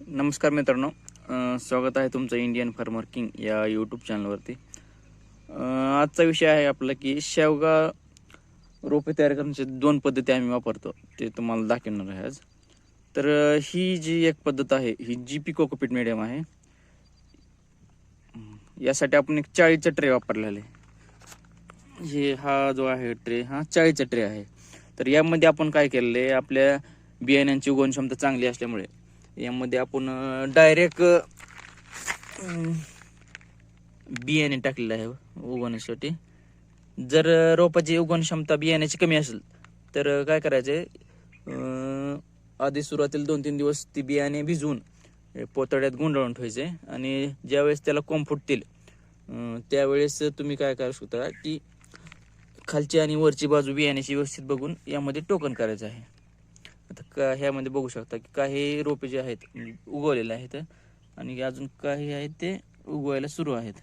नमस्कार मित्रांनो. स्वागत आहे तुमचं इंडियन फार्मर किंग या यूट्यूब चॅनलवरती आजचा विषय आहे आपला की शेवगा रोपे तयार करण्याचे दोन पद्धती आम्ही वापरतो. ते तुम्हाला दाखवणार आहे आज. तर ही जी एक पद्धत आहे ही जी पी कोकोपीट मिडियम आहे. यासाठी आपण एक चाळीचा ट्रे वापरलेला आहे. हे हा जो आहे ट्रे हा चाळीचा ट्रे आहे. तर यामध्ये आपण काय केलेलं आहे आपल्या बियाण्यांची उगवण क्षमता चांगली असल्यामुळे यामध्ये आपण डायरेक्ट बियाणे टाकलेलं आहे उगवण्यासाठी. जर रोपाची उगवण क्षमता बियाण्याची कमी असेल तर काय काय आहे आधी सुरुवातीला दोन तीन दिवस ती बियाणे भिजवून पोतड्यात गुंडाळून ठेवायचे आणि ज्यावेळेस त्याला कोंब फुटतील त्यावेळेस तुम्ही काय करू शकता की खालची आणि वरची बाजू बियाण्याची व्यवस्थित बघून यामध्ये टोकन करायचं आहे. आता का ह्यामध्ये बघू शकता की काही रोपे जे आहेत उगवलेले आहेत आणि अजून काही आहेत ते उगवायला सुरू आहेत.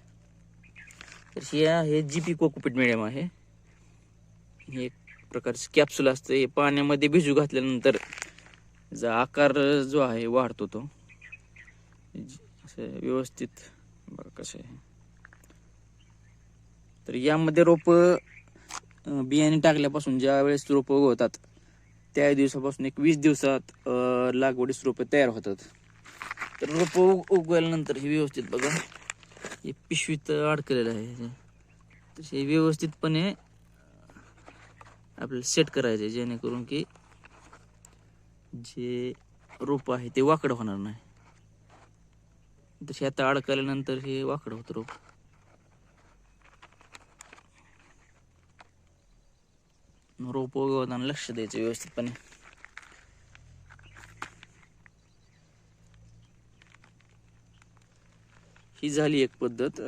तर हे आहे जी पी कोकोपीट मिडियम आहे. हे एक प्रकारचं कॅप्सूल असतं. हे पाण्यामध्ये भिजू घातल्यानंतर जा आकार जो आहे वाढतो तो. असं व्यवस्थित बघा कसं आहे. तर यामध्ये रोप बियाणे टाकल्यापासून ज्या वेळेस रोपं उगवतात त्या दिवसापासून एक वीस दिवसात लागवडीस रोपे तयार होतात. तर रोपं उग उगवल्यानंतर हे व्यवस्थित बघा. हे पिशवीत अडकलेलं आहे तसे व्यवस्थितपणे आपल्याला सेट करायचे जेणेकरून की जे रोप आहे ते वाकडं होणार नाही. तसे आता अडकल्यानंतर हे वाकडं होतं रोप. रोप उगवताना लक्ष द्यायचं व्यवस्थितपणे. ही झाली एक पद्धत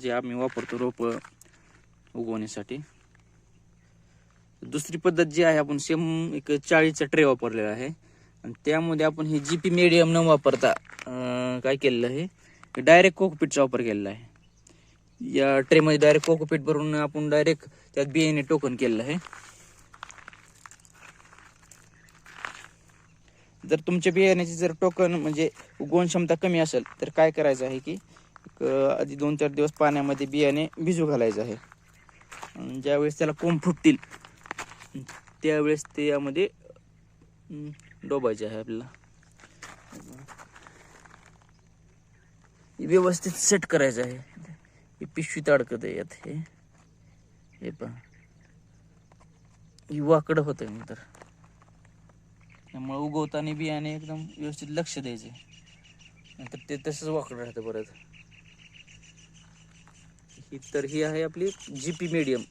जी आम्ही वापरतो रोप उगवण्यासाठी. दुसरी पद्धत जी आहे आपण सेम एक चाळीचा ट्रे वापरलेला आहे. आणि त्यामध्ये आपण हे जी पी मीडियम न वापरता काय केलेलं आहे डायरेक्ट कोकोपीटचा वापर केलेला आहे. या ट्रेमध्ये डायरेक्ट कोकोपीट भरून आपण डायरेक्ट त्यात बियाणे टोकन केलेलं आहे. जर तुमच्या बियाण्याची जर टोकन म्हणजे उगवण क्षमता कमी असेल तर काय करायचं आहे की आधी दोन चार दिवस पाण्यामध्ये बियाणे भिजू घालायचं आहे. ज्यावेळेस त्याला कोंब फुटतील त्यावेळेस ते यामध्ये डोबायचे आहे आपल्याला. व्यवस्थित सेट करायचं आहे. हे पिशवीत अडकत आहे यात हे. हे पहा. ही वाकडं होतं नंतर त्यामुळे उगवताना बियाणे एकदम व्यवस्थित लक्ष द्यायचे. नंतर ते तसंच वाकडं राहतं परत. ही तर ही आहे आपली जी पी मीडियम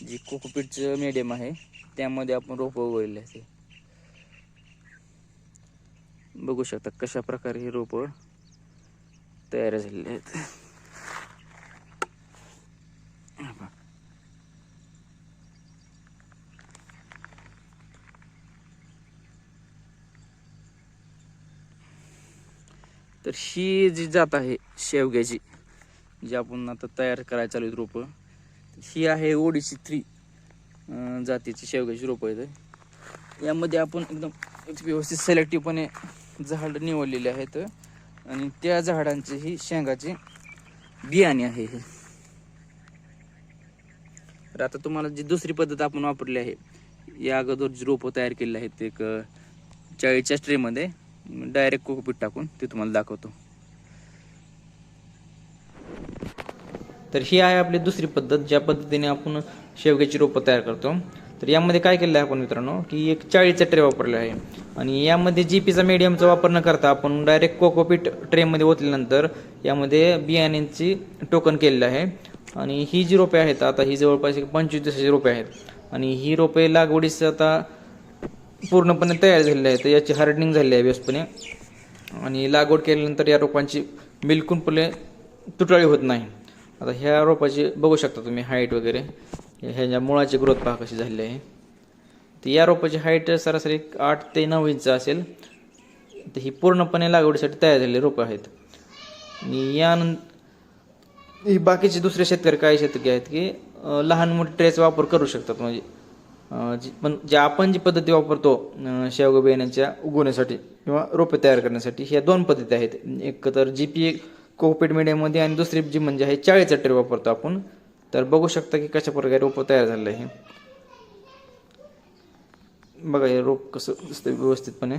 जी कोकोपीटचं मीडियम आहे. त्यामध्ये आपण रोपं उगवलेले आहे ते बघू शकता कशा प्रकारे ही रोपं तयार झालेले आहेत. तर ही जी जात आहे शेवग्याची जी आपण आता तयार करायला चालू आहेत रोपं ही आहे ओडीसी थ्री जातीची शेवग्याची रोपं आहेत. यामध्ये आपण एकदम व्यवस्थित सेलेक्टिव्हपणे झाड निवडलेले आहेत आणि त्या झाडांची ही शेंगाची बियाणे आहे हे. तर आता तुम्हाला जी दुसरी पद्धत आपण वापरली आहे या अगोदर जी रोपं तयार केलेली आहेत एक चाळीसच्या चाळीच्या ट्रेमध्ये डायरेक्ट कोकोपीट टाकून ते तुम्हाला दाखवतो. तर ही आहे आपली दुसरी पद्धत ज्या पद्धतीने आपण शेवग्याची रोपं तयार करतो. तर यामध्ये काय केलं आहे आपण मित्रांनो की एक चाळीचा ट्रे वापरला आहे. आणि यामध्ये जी पीचा मीडियमचा वापर न करता आपण डायरेक्ट कोकोपीट ट्रेमध्ये ओतल्यानंतर यामध्ये बियाण्यांची टोकन केलेलं आहे. आणि ही जी रोपे आहेत आता ही जवळपास एक पंचवीस दिवसाची रोपे आहेत. आणि ही रोपे लागवडीस आता पूर्णपणे तयार झालेली आहे तर याची हार्डनिंग झालेली आहे व्यवस्थपणे आणि लागवड केल्यानंतर या रोपांची बिलकुल फुले तुटाळी होत नाही. आता ह्या रोपाची बघू शकता तुम्ही हाईट वगैरे. ह्याच्या मुळाची ग्रोथ पहा कशी झालेली आहे. तर या रोपाची हाईट सरासरी आठ ते नऊ इंच असेल. तर ही पूर्णपणे लागवडीसाठी तयार झालेली रोपं आहेत. आणि यानंतर ही बाकीचे दुसरे शेतकरी काही शेतकरी आहेत की लहान मोठे ट्रेचा वापर करू शकतात. म्हणजे जी पण जे आपण जी पद्धती वापरतो शेवगा बियाण्याच्या उगवण्यासाठी किंवा रोपे तयार करण्यासाठी ह्या दोन पद्धती आहेत. एक तर जी पी कोपेट मीडियामध्ये आणि दुसरी जी म्हणजे आहे चाळीस ट्रे वापरतो आपण. तर बघू शकता की कशा प्रकारे रोपं तयार झालेलं आहे. बघा हे रोप कसं दिसतं व्यवस्थितपणे.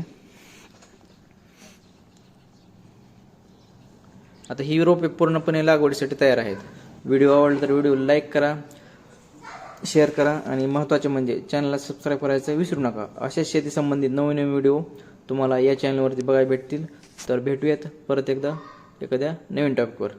आता ही रोपे पूर्णपणे लागवडीसाठी तयार आहेत. व्हिडिओ आवडला तर व्हिडिओ लाईक करा. शेअर करा आणि महत्त्वाचे म्हणजे चॅनलला सबस्क्राईब करायचं विसरू नका. अशाच शेती संबंधित नवीन नवीन व्हिडिओ तुम्हाला या चॅनलवरती बघायला भेटतील. तर भेटूयात परत एकदा एखाद्या नवीन टॉपिकवर